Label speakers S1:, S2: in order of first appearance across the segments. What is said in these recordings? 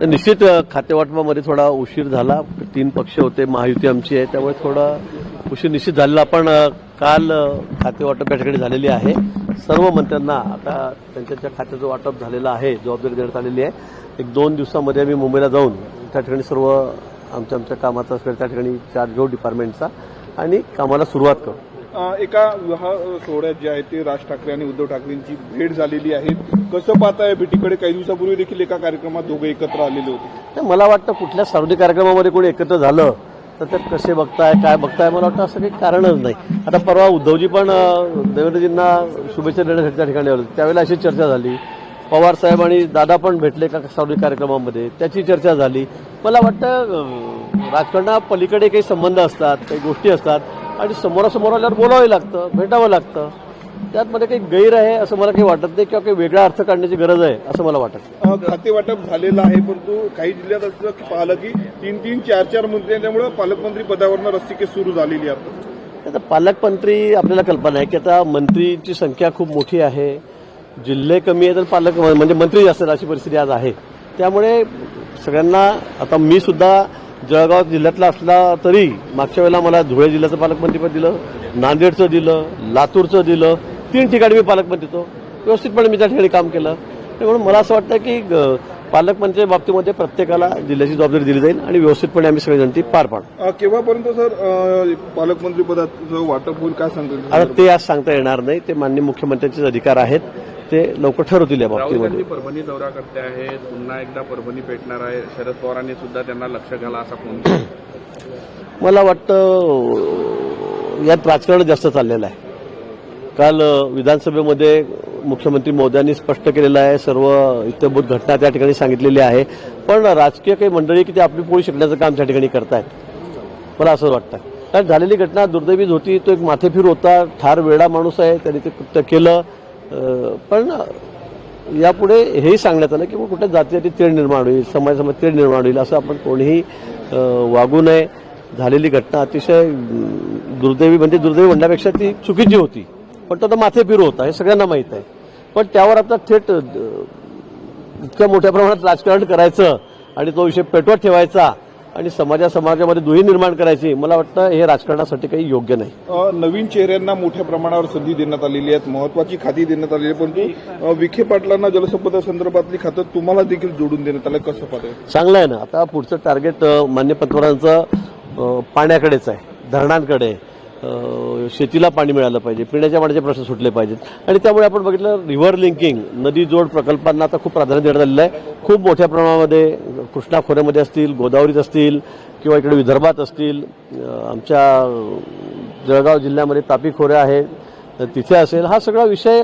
S1: तर निश्चित खातेवाटपामध्ये थोडा उशीर झाला. तीन पक्ष होते महायुती आमची आहे त्यामुळे थोडा उशीर निश्चित झालेला पण काल खातेवाटप या ठिकाणी झालेली आहे. सर्व मंत्र्यांना आता त्यांच्या खात्याचं वाटप झालेलं आहे जबाबदारी देण्यात आलेली आहे. एक दोन दिवसामध्ये आम्ही मुंबईला जाऊन त्या ठिकाणी सर्व आमच्या आमच्या कामाचा सगळं त्या ठिकाणी चार्ज घेऊ डिपार्टमेंटचा आणि कामाला सुरुवात करू.
S2: एका विवाह सोहळ्यात जे आहे ते राज ठाकरे आणि उद्धव ठाकरेंची भेट झालेली आहे. कसं पाहताय भेटीकडे? काही दिवसापूर्वी देखील एका कार्यक्रमात दोघे एकत्र आलेले होते.
S1: मला वाटतं कुठल्या सार्वजनिक कार्यक्रमामध्ये कोणी एकत्र झालं तर ते कसे बघताय काय बघताय मला वाटतं असं काही कारणच नाही. आता परवा उद्धवजी पण देवेंद्रजींना शुभेच्छा देण्यासाठी त्या ठिकाणी आले त्यावेळेला अशी चर्चा झाली. पवार साहेब आणि दादा पण भेटले का सार्वजनिक कार्यक्रमामध्ये. त्याची चर्चा झाली. मला वाटतं राजकारणापलीकडे काही संबंध असतात काही गोष्टी असतात आणि समोरासमोर आल्यावर बोलावं लागतं भेटावं लागतं. त्यातमध्ये काही गैर आहे असं मला काही वाटत नाही किंवा काही वेगळा अर्थ काढण्याची गरज आहे असं मला वाटत
S2: खाते वाटप झालेलं आहे परंतु काही जिल्ह्यात असं पाहिलं की तीन तीन चार चार मंत्री त्यामुळे पालकमंत्री पदावरनं रस्तिकेस सुरू झालेली आहे
S1: आता. पालकमंत्री आपल्याला कल्पना आहे की आता मंत्रीची संख्या खूप मोठी आहे जिल्हे कमी आहे तर पालक म्हणजे मंत्री जास्त अशी परिस्थिती आज आहे. त्यामुळे सगळ्यांना आता मी सुद्धा जळगाव जिल्ह्यातला असला तरी मागच्या वेळेला मला धुळे जिल्ह्याचं पालकमंत्रीपद दिलं नांदेडचं दिलं लातूरचं दिलं तीन ठिकाणी मी पालकमंत्री होतो. व्यवस्थितपणे मी त्या ठिकाणी काम केलं. त्यामुळे मला असं वाटतं की पालकमंत्र्याच्या बाबतीमध्ये प्रत्येकाला जिल्ह्याची जबाबदारी दिली जाईल आणि व्यवस्थितपणे आम्ही सगळेजण ती पार पाडू.
S2: केव्हापर्यंत सर पालकमंत्री पदाचं वाटप होईल काय
S1: आता
S2: सांगतो
S1: ते आज सांगता येणार नाही. ते माननीय मुख्यमंत्र्यांचे अधिकार आहेत. ते लवकर ठरवतील या बाबतीमध्ये.
S3: परभणी दौरा करते आहेत. पुन्हा एकदा परभणी पेटणार आहे. शरद पवारांनी सुद्धा त्यांना लक्ष घाला असा फोन.
S1: मला वाटतं यात राजकारण जास्त चाललेलं आहे. काल विधानसभेमध्ये मुख्यमंत्री मोदयांनी स्पष्ट केलेलं आहे. सर्व इत्यभूत घटना त्या ठिकाणी सांगितलेली आहे. पण राजकीय काही मंडळी की ते आपली पोळी शिकण्याचं काम त्या ठिकाणी करतायत? मला असं वाटतं कारण झालेली घटना दुर्दैवीच होती. तो एक माथेफिर होता. ठार वेडा माणूस आहे. त्याने ते कृत्य केलं. पण यापुढे हेही सांगण्यात आलं की मग कुठे जातीसाठी तेढ निर्माण होईल समाजामध्ये तेढ निर्माण होईल असं आपण कोणीही वागू नये. झालेली घटना अतिशय दुर्दैवी म्हणजे दुर्दैवी म्हणण्यापेक्षा ती चुकीची होती. पण तो आता माथेफिर होता हे सगळ्यांना माहीत आहे. पण त्यावर आता थेट इतक्या मोठ्या प्रमाणात राजकारण करायचं आणि तो विषय पेटवत ठेवायचा आणि समाजा समाजामध्ये दुही निर्माण करायची मला वाटतं हे राजकारणासाठी काही योग्य नाही.
S2: नवीन चेहऱ्यांना मोठ्या प्रमाणावर संधी देण्यात आलेली आहेत महत्वाची खाती देण्यात आलेली आहे परंतु विखे पाटलांना जलसंपदा संदर्भातली खातं तुम्हाला देखील जोडून देण्यात आलं कसं पाहताय?
S1: चांगलं आहे ना. आता पुढचं टार्गेट मान्य पंतप्रधानांचं पाण्याकडेच आहे धरणांकडे. शेतीला पाणी मिळालं पाहिजे पिण्याच्या पाण्याचे प्रश्न सुटले पाहिजेत. आणि त्यामुळे आपण बघितलं रिव्हर लिंकिंग नदी जोड प्रकल्पांना आता खूप प्राधान्य देण्यात आलेलं आहे. खूप मोठ्या प्रमाणामध्ये कृष्णा खोऱ्यामध्ये असतील गोदावरीत असतील किंवा इकडे विदर्भात असतील आमच्या जळगाव जिल्ह्यामध्ये तापी खोऱ्या आहे तर तिथे असेल. हा सगळा विषय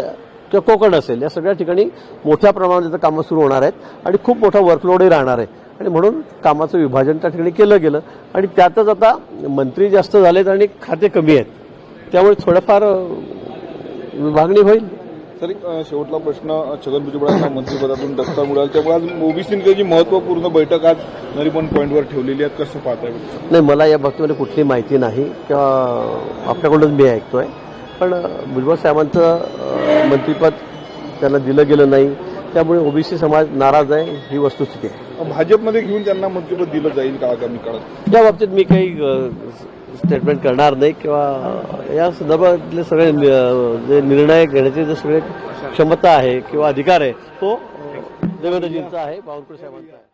S1: किंवा कोकण असेल. या सगळ्या ठिकाणी मोठ्या प्रमाणात कामं सुरू होणार आहेत आणि खूप मोठा वर्कलोडही राहणार आहे. आणि म्हणून कामाचं विभाजन त्या ठिकाणी केलं गेलं. आणि त्यातच आता मंत्री जास्त झालेत आणि खाते कमी आहेत. त्यामुळे थोडंफार विभागणी होईल.
S2: तरी अ, शेवटला प्रश्न छगन भुजबळांना मंत्रिपदातून दत्ता मिळाला. त्यामुळे आज ओबीसीची महत्त्वपूर्ण बैठक आज नरिमन पॉईंटवर ठेवलेली आहे कसं पाहताय?
S1: नाही मला या बाबतीमध्ये कुठली माहिती नाही किंवा आपल्याकडूनच मी ऐकतोय. पण भुजबळ साहेबांचं मंत्रिपद त्यांना दिलं गेलं नाही. त्यामुळे ओबीसी समाज नाराज आहे ही वस्तुस्थिती आहे.
S2: भाजपमध्ये घेऊन त्यांना मंत्रिपद दिलं जाईल का आगामी काळात?
S1: त्या बाबतीत मी काही स्टेटमेंट करणार नाही किंवा या संदर्भातले सगळे नि- जे निर्णय घेण्याचे जे सगळे क्षमता आहे किंवा अधिकार आहे तो देवेंद्रजींचा आहे बावनकुळे साहेबांचा आहे.